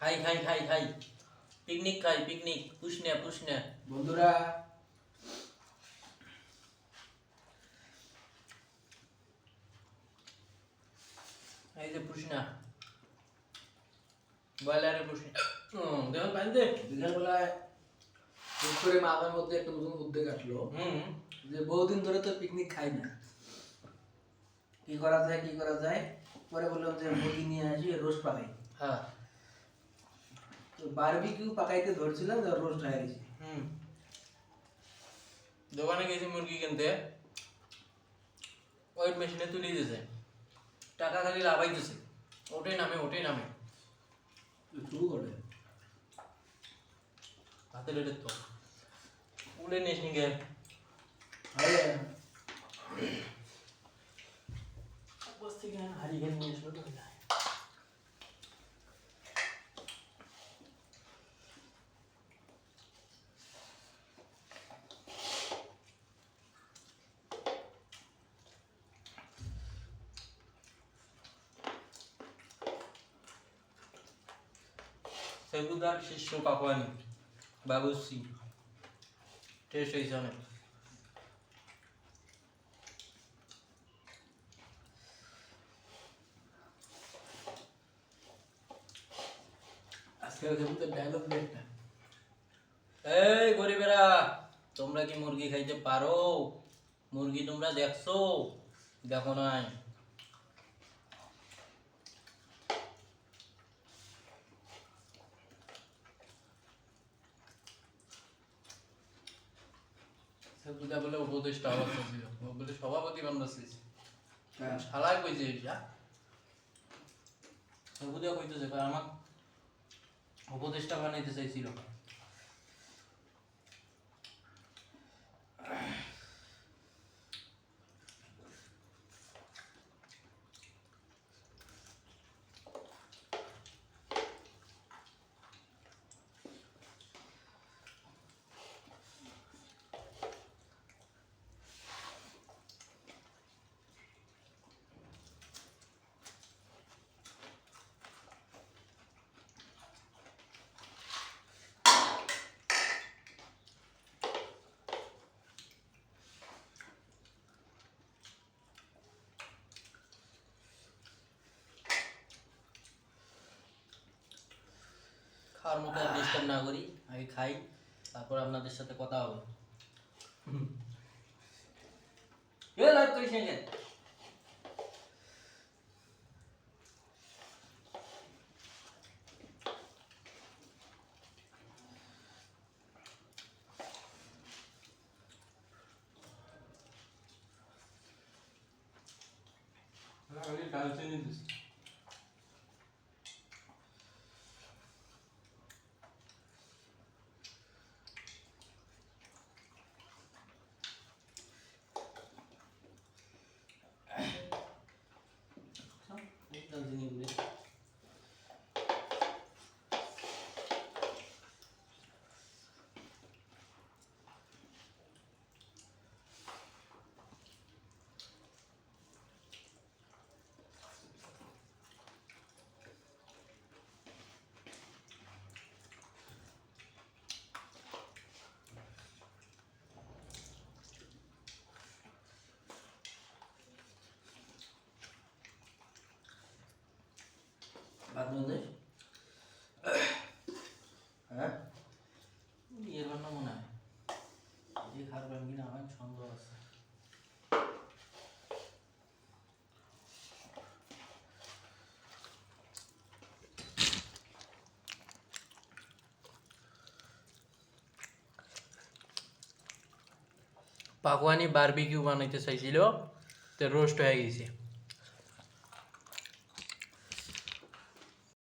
খাই খাই খাই খাই। পিকনিক খাই পিকনিক। পুষনে পুষনে বন্ধুরা এই যে পুষনা বয়লারের পুষনা হুম পানি দে। বিকালবেলায় হুট করে মাথার মধ্যে একটা নতুন উদ্যোগ আসলো। হুম। যে বহুদিন ধরে তো পিকনিক খাই না। কি করা যায় কি করা যায়? পরে বললাম যে মুরগি নিয়ে আসি রোস্ট পাকাই হ্যাঁ। বারবিকিউ পাকাইতে ধরছিলাম রোস্ট হয়ে গেছে। হুম। দোকানে গেছি মুরগি কিনতে। ওয়েট মেশিনে তুলে দিয়েছে। টাকা খালি লাভাইতেছে ওটাই নামে ওটাই নামে। শুরু করে হাতে লেটে তো। উড়ে নিস নিকে হারিয়ে গেছে নিয়ে আসলো তো। সেগুদার শিষ্য টেস্ট অনেক। আজকে যেহেতু ডায়লগ একটা এই গরিবেরা, তোমরা কি মুরগি খাইতে পারো? মুরগি তোমরা দেখছ? দেখো নাই। সেগুলা বলে উপদেষ্টা অবস্থা ছিল ও বলে সভাপতি বানাচ্ছিস হ্যাঁ। কই যে এটা সেগুলা কইতেছে আমার উপদেষ্টা বানাইতে চাইছিল। খাওয়ার মতো ডিস্টার্ব না করি। আগে খাই, তারপর আপনাদের সাথে কথা হবে। লাইভ করিস ডালচিনি দিছি ডালচিনি গুলো মধ্যে হ্যাঁ? বিয়ের জন্য মনে হয়। যে খাবেন কিনা আমার সন্দেহ আছে। পাকওয়ানি বারবিকিউ বানাইতে চাইছিল তো রোস্ট হয়ে গেছে।